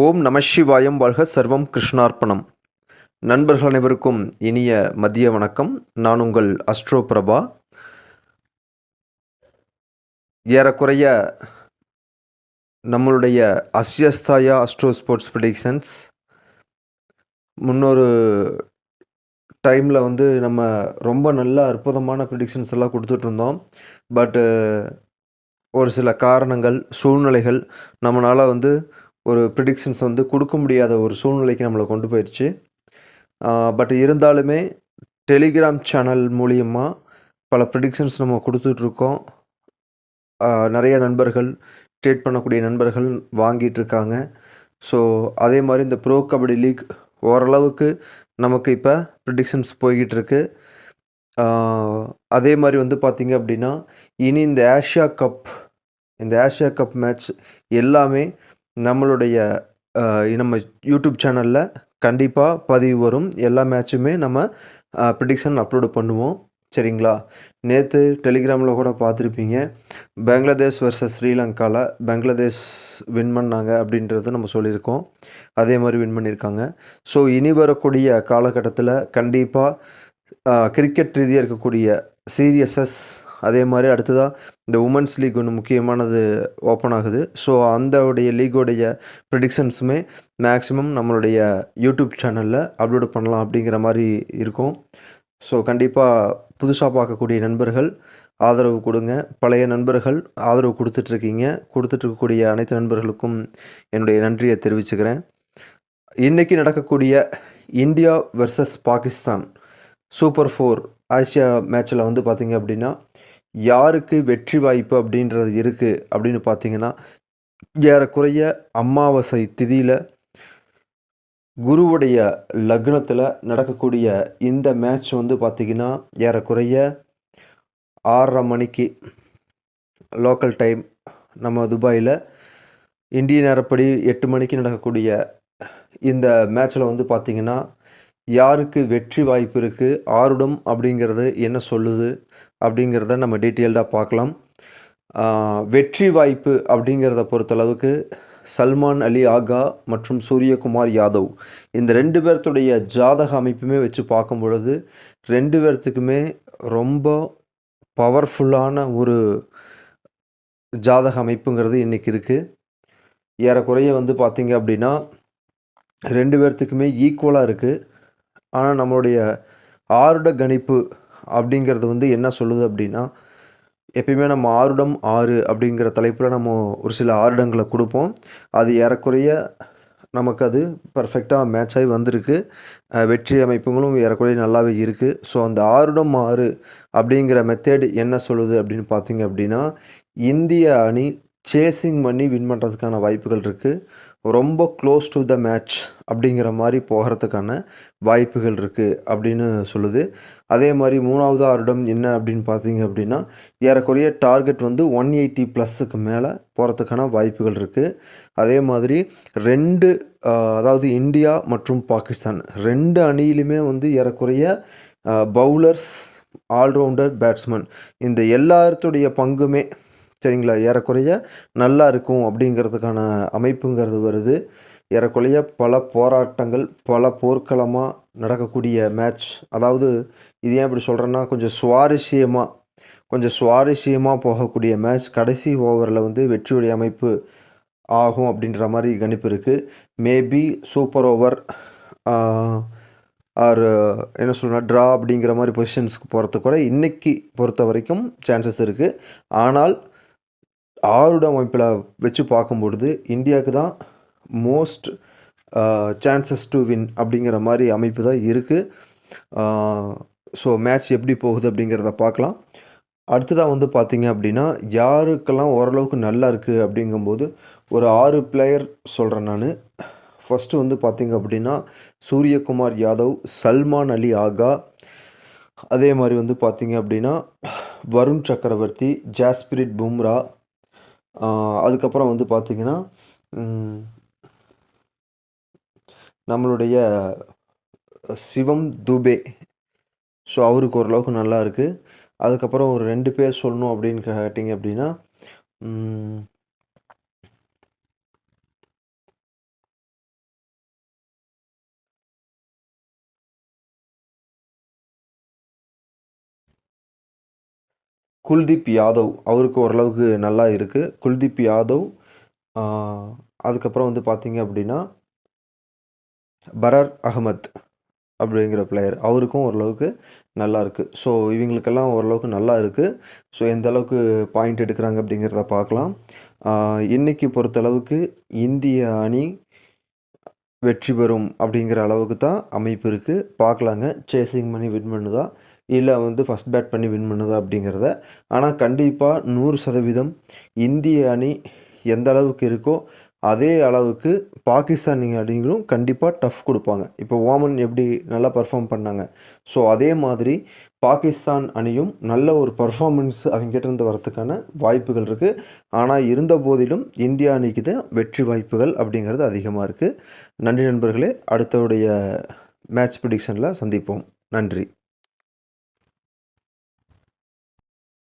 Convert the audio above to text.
ஓம் நமசிவாயம் வாழ்க சர்வம் கிருஷ்ணார்ப்பணம். நண்பர்கள் அனைவருக்கும் இனிய மதிய வணக்கம். நான் உங்கள் அஸ்ட்ரோ பிரபா. ஏறக்குறைய நம்மளுடைய அஸ்யஸ்தாயா அஸ்ட்ரோ ஸ்போர்ட்ஸ் ப்ரிடிக்ஷன்ஸ் முன்னொரு டைமில் வந்து நம்ம ரொம்ப நல்ல அற்புதமான ப்ரிடிக்ஷன்ஸ் எல்லாம் கொடுத்துட்ருந்தோம் பட்டு ஒரு சில காரணங்கள் சூழ்நிலைகள் நம்மளால் வந்து ஒரு ப்ரிடிக்ஷன்ஸ் வந்து கொடுக்க முடியாத ஒரு சூழ்நிலைக்கு நம்மளை கொண்டு போயிடுச்சு பட் இருந்தாலுமே டெலிகிராம் சேனல் மூலியமாக பல ப்ரிடிக்ஷன்ஸ் நம்ம கொடுத்துட்ருக்கோம். நிறைய நண்பர்கள் ட்ரேட் பண்ணக்கூடிய நண்பர்கள் வாங்கிட்டு இருக்காங்க ஸோ அதே மாதிரி இந்த ப்ரோ கபடி லீக் ஓரளவுக்கு நமக்கு இப்போ ப்ரிடிக்ஷன்ஸ் போய்கிட்டு இருக்கு அதே மாதிரி வந்து பார்த்திங்க அப்படின்னா இனி இந்த ஏஷியா கப் இந்த ஏஷியா கப் மேட்ச் எல்லாமே நம்மளுடைய நம்ம யூடியூப் சேனலில் கண்டிப்பாக பதிவு வரும். எல்லா மேட்சுமே நம்ம ப்ரிடிக்ஷன் அப்லோடு பண்ணுவோம். சரிங்களா? நேற்று டெலிகிராமில் கூட பார்த்துருப்பீங்க. பங்களாதேஷ் வர்சஸ் ஸ்ரீலங்காவில் பங்களாதேஷ் வின் பண்ணாங்க அப்படின்றத நம்ம சொல்லியிருக்கோம். அதே மாதிரி வின் பண்ணியிருக்காங்க. ஸோ இனி வரக்கூடிய காலகட்டத்தில் கண்டிப்பாக கிரிக்கெட் ரீதியாக இருக்கக்கூடிய சீரியஸஸ் அதே மாதிரி அடுத்ததாக இந்த உமன்ஸ் லீக் ஒன்று முக்கியமானது ஓப்பன் ஆகுது. ஸோ அந்தவுடைய லீகோடைய ப்ரிடிக்ஷன்ஸுமே மேக்ஸிமம் நம்மளுடைய யூடியூப் சேனலில் அப்லோடு பண்ணலாம் அப்படிங்கிற மாதிரி இருக்கும். ஸோ கண்டிப்பாக புதுசாக பார்க்கக்கூடிய நண்பர்கள் ஆதரவு கொடுங்க. பழைய நண்பர்கள் ஆதரவு கொடுத்துட்ருக்கீங்க. கொடுத்துட்ருக்கக்கூடிய அனைத்து நண்பர்களுக்கும் என்னுடைய நன்றியை தெரிவிச்சுக்கிறேன். இன்றைக்கி நடக்கக்கூடிய India versus Pakistan super four Asia மேட்ச்சில் வந்து பார்த்திங்க அப்படின்னா யாருக்கு வெற்றி வாய்ப்பு அப்படின்றது இருக்குது அப்படின்னு பார்த்தீங்கன்னா ஏறக்குறைய அமாவாசை திதியில் குருவுடைய லக்னத்தில் நடக்கக்கூடிய இந்த மேட்ச் வந்து பார்த்திங்கன்னா ஏறக்குறைய ஆறரை மணிக்கு லோக்கல் டைம் நம்ம துபாயில் இந்திய நேரப்படி எட்டு மணிக்கு நடக்கக்கூடிய இந்த மேட்ச்சில் வந்து பார்த்திங்கன்னா யாருக்கு வெற்றி வாய்ப்பு இருக்குது ஆருடம் அப்படிங்கிறது என்ன சொல்லுது அப்படிங்கிறத நம்ம டீட்டெயில்டாக பார்க்கலாம். வெற்றி வாய்ப்பு அப்படிங்கிறத பொறுத்தளவுக்கு சல்மான் அலி ஆகா மற்றும் சூரியகுமார் யாதவ் இந்த ரெண்டு பேர்த்துடைய ஜாதக அமைப்புமே வச்சு பார்க்கும் பொழுது ரெண்டு பேர்த்துக்குமே ரொம்ப பவர்ஃபுல்லான ஒரு ஜாதக அமைப்புங்கிறது இன்றைக்கி இருக்குது ஏறக்குறைய வந்து பார்த்திங்க அப்படின்னா ரெண்டு பேர்த்துக்குமே ஈக்குவலாக இருக்குது ஆனால் நம்மளுடைய ஆருட கணிப்பு அப்படிங்கிறது வந்து என்ன சொல்லுது அப்படின்னா எப்பயுமே நம்ம ஆருடம் ஆறு அப்படிங்கிற தலைப்பில் நம்ம ஒரு சில ஆருடங்களை கொடுப்போம். அது ஏறக்குறைய நமக்கு அது பர்ஃபெக்டாக மேட்ச் ஆகி வந்திருக்கு. வெற்றி அமைப்புகளும் ஏறக்குறைய நல்லாவே இருக்குது ஸோ அந்த ஆருடம் ஆறு அப்படிங்கிற மெத்தேடு என்ன சொல்லுது அப்படின்னு பார்த்தீங்க அப்படின்னா இந்திய அணி சேசிங் பண்ணி வின் பண்ணுறதுக்கான வாய்ப்புகள் இருக்குது ரொம்ப க்ளோஸ் டு த மேட்ச் அப்படிங்கிற மாதிரி போகிறதுக்கான வாய்ப்புகள் இருக்குது அப்படின்னு சொல்லுது. அதே மாதிரி மூணாவது ஆருடம் என்ன அப்படின்னு பார்த்தீங்க அப்படின்னா ஏறக்குறைய டார்கெட் வந்து ஒன் எயிட்டி ப்ளஸ்ஸுக்கு மேலே போகிறதுக்கான வாய்ப்புகள் இருக்குது அதே மாதிரி ரெண்டு அதாவது இந்தியா மற்றும் பாகிஸ்தான் ரெண்டு அணியிலுமே வந்து ஏறக்குறைய பவுலர்ஸ் ஆல்ரவுண்டர் பேட்ஸ்மேன் இந்த எல்லாத்துடைய பங்குமே சரிங்களா? ஏறக்குறைய நல்லா இருக்கும் அப்படிங்கிறதுக்கான அமைப்புங்கிறது வருது. ஏறக்குறைய பல போராட்டங்கள் பல போர்க்களமாக நடக்கக்கூடிய மேட்ச் அதாவது இது ஏன் இப்படி சொல்கிறேன்னா கொஞ்சம் சுவாரஸ்யமாக கொஞ்சம் சுவாரஸ்யமாக போகக்கூடிய மேட்ச் கடைசி ஓவரில் வந்து வெற்றியுடைய அமைப்பு ஆகும் அப்படின்ற மாதிரி கணிப்பு இருக்குது மேபி சூப்பர் ஓவர் ஆர் என்ன சொல்லணும் ட்ரா அப்படிங்கிற மாதிரி பொசிஷன்ஸ்க்கு போகிறதுக்கு கூட இன்றைக்கி பொறுத்த வரைக்கும் சான்சஸ் இருக்குது ஆனால் ஆறுட அமைப்பில் வச்சு பார்க்கும்பொழுது இந்தியாவுக்கு தான் மோஸ்ட் சான்சஸ் டு வின் அப்படிங்கிற மாதிரி அமைப்பு தான் இருக்குது ஸோ மேட்ச் எப்படி போகுது அப்படிங்கிறத பார்க்கலாம். அடுத்ததாக வந்து பார்த்திங்க அப்படின்னா யாருக்கெல்லாம் ஓரளவுக்கு நல்லா இருக்குது அப்படிங்கும்போது ஒரு ஆறு பிளேயர் சொல்கிறேன் நான். ஃபஸ்ட்டு வந்து பார்த்திங்க அப்படின்னா சூரியகுமார் யாதவ் சல்மான் அலி ஆகா. அதே மாதிரி வந்து பார்த்திங்க அப்படின்னா வருண் சக்கரவர்த்தி ஜாஸ்பிரிட் பும்ரா அதுக்கப்புறம் வந்து பார்த்திங்கன்னா நம்மளுடைய சிவம் துபே. ஸோ அவருக்கு ஓரளவுக்கு நல்லா இருக்குது அதுக்கப்புறம் ஒரு ரெண்டு பேர் சொல்லணும் அப்படின்னு கேட்டிங்க அப்படின்னா குல்தீப் யாதவ் அவருக்கு ஓரளவுக்கு நல்லா இருக்குது குல்தீப் யாதவ் அதுக்கப்புறம் வந்து பார்த்தீங்க அப்படின்னா பரர் அகமத் அப்படிங்கிற பிளேயர் அவருக்கும் ஓரளவுக்கு நல்லா இருக்குது ஸோ இவங்களுக்கெல்லாம் ஓரளவுக்கு நல்லா இருக்குது ஸோ எந்த அளவுக்கு பாயிண்ட் எடுக்கிறாங்க அப்படிங்கிறத பார்க்கலாம் இன்றைக்கி பொறுத்தளவுக்கு இந்திய அணி வெற்றி பெறும் அப்படிங்கிற அளவுக்கு தான் அமைப்பு இருக்குது பார்க்கலாங்க சேசிங் மணி வின் பண்ணுதா? இல்லை வந்து ஃபஸ்ட் பேட் பண்ணி வின் பண்ணுதா அப்படிங்கிறத. ஆனால் கண்டிப்பாக நூறு சதவீதம் இந்திய அணி எந்த அளவுக்கு இருக்கோ அதே அளவுக்கு பாகிஸ்தான் அணிகளும் கண்டிப்பாக டஃப் கொடுப்பாங்க. இப்போ ஓமன் எப்படி நல்லா பர்ஃபார்ம் பண்ணாங்க? ஸோ அதே மாதிரி பாகிஸ்தான் அணியும் நல்ல ஒரு பர்ஃபார்மன்ஸ் அவங்ககிட்ட இருந்து வரதுக்கான வாய்ப்புகள் இருக்குது ஆனால் இருந்த போதிலும் இந்தியா அணிக்கு தான் வெற்றி வாய்ப்புகள் அப்படிங்கிறது அதிகமாக இருக்குது நன்றி நண்பர்களே அடுத்தவுடைய மேட்ச் ப்ரிடிக்ஷனில் சந்திப்போம். நன்றி.